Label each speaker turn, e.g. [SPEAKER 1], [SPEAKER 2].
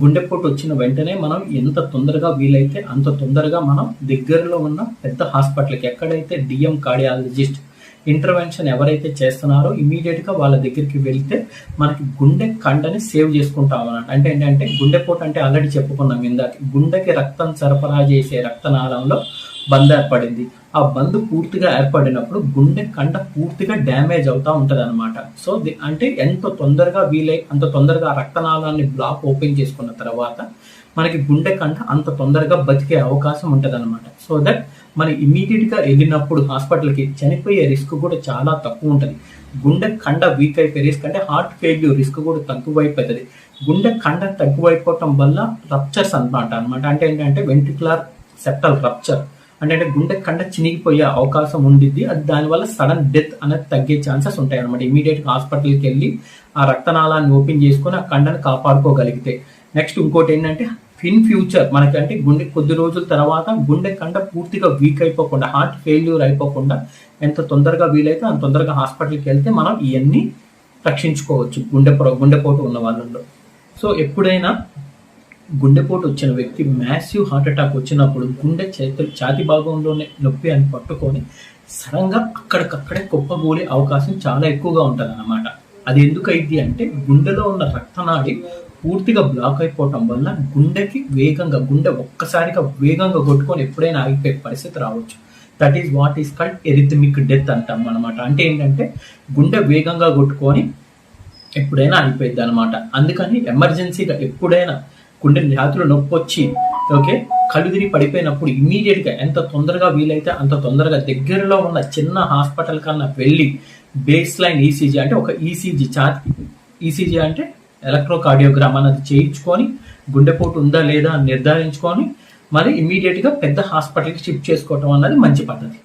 [SPEAKER 1] గుండెపోటు వచ్చిన వెంటనే మనం ఎంత తొందరగా వీలైతే అంత తొందరగా మనం దగ్గరలో ఉన్న పెద్ద హాస్పిటల్కి ఎక్కడైతే డిఎం కార్డియాలజిస్ట్ ఇంటర్వెన్షన్ ఎవరైతే చేస్తున్నారో ఇమీడియట్గా వాళ్ళ దగ్గరికి వెళ్తే మనకి గుండె కండని సేవ్ చేసుకుంటాం అన్నమాట. అంటే ఏంటంటే గుండెపోటు అంటే ఆల్రెడీ చెప్పుకున్నాం ఇందాక. గుండెకి రక్తం సరఫరా చేసే రక్తనాళంలో బంద్ ఏర్పడింది. ఆ బంద్ పూర్తిగా ఏర్పడినప్పుడు గుండె కండ పూర్తిగా డ్యామేజ్ అవుతా ఉంటుంది అనమాట సో అంటే ఎంత తొందరగా వీలై అంత తొందరగా రక్తనాళాన్ని బ్లాక్ ఓపెన్ చేసుకున్న తర్వాత మనకి గుండె కండ అంత తొందరగా బతికే అవకాశం ఉంటుంది అనమాట సో దట్ మనం ఇమీడియట్గా వెళ్ళినప్పుడు హాస్పిటల్కి చనిపోయే రిస్క్ కూడా చాలా తక్కువ ఉంటుంది. గుండె కండ వీక్ అయిపోయే రిస్క్ అంటే హార్ట్ ఫెయిల్యూర్ రిస్క్ కూడా తక్కువైపోతుంది. గుండె కండ తక్కువైపోవటం వల్ల రప్చర్స్ అనమాట అనమాట అంటే ఏంటంటే వెంట్రికులర్ సెప్టల్ రప్చర్. అంటే గుండె కండ చినిగిపోయే అవకాశం ఉండిద్ది. అది దానివల్ల సడన్ డెత్ అనేది తగ్గే ఛాన్సెస్ ఉంటాయి అనమాట ఇమీడియట్ హాస్పిటల్కి వెళ్ళి ఆ రక్తనాళాన్ని ఓపెన్ చేసుకొని ఆ కండను కాపాడుకోగలిగితే. నెక్స్ట్ ఇంకోటి ఏంటంటే ఇన్ ఫ్యూచర్ మనకంటే గుండె కొద్ది రోజుల తర్వాత గుండె కండ పూర్తిగా వీక్ అయిపోకుండా హార్ట్ ఫెయిల్యూర్ అయిపోకుండా ఎంత తొందరగా వీలైతే అంత తొందరగా హాస్పిటల్కి వెళ్తే మనం ఇవన్నీ రక్షించుకోవచ్చు. గుండె గుండెపోటు ఉన్న వాళ్ళలో సో ఎప్పుడైనా గుండెపోటు వచ్చిన వ్యక్తి మ్యాసివ్ హార్ట్ అటాక్ వచ్చినప్పుడు గుండె చేతులు ఛాతి భాగంలోనే నొప్పి అని పట్టుకొని సడన్గా అక్కడికక్కడే కుప్పగూలే అవకాశం చాలా ఎక్కువగా ఉంటుంది అన్నమాట అది ఎందుకైంది అంటే గుండెలో ఉన్న రక్తనాడి పూర్తిగా బ్లాక్ అయిపోవటం వల్ల గుండెకి వేగంగా గుండె ఒక్కసారిగా వేగంగా కొట్టుకొని ఎప్పుడైనా ఆగిపోయే పరిస్థితి రావచ్చు. That is what is called arrhythmic death అంటాం అనమాట అంటే ఏంటంటే గుండె వేగంగా కొట్టుకొని ఎప్పుడైనా ఆగిపోయిద్ది అనమాట అందుకని ఎమర్జెన్సీగా ఎప్పుడైనా గుండె జాతులు నొప్పి వచ్చి ఓకే కళ్ళు తిరిగి పడిపోయినప్పుడు ఇమీడియట్గా ఎంత తొందరగా వీలైతే అంత తొందరగా దగ్గరలో ఉన్న చిన్న హాస్పిటల్ కన్నా వెళ్ళి బేస్ లైన్ ఈసీజీ అంటే ఒక ఈసీజీ ఛాతి ఈసీజీ అంటే ఎలక్ట్రోకార్డియోగ్రామ్ అన్నది చేయించుకొని గుండెపోటు ఉందా లేదా అని నిర్ధారించుకొని మరి ఇమీడియట్గా పెద్ద హాస్పిటల్కి షిఫ్ట్ చేసుకోవటం అన్నది మంచి పద్ధతి.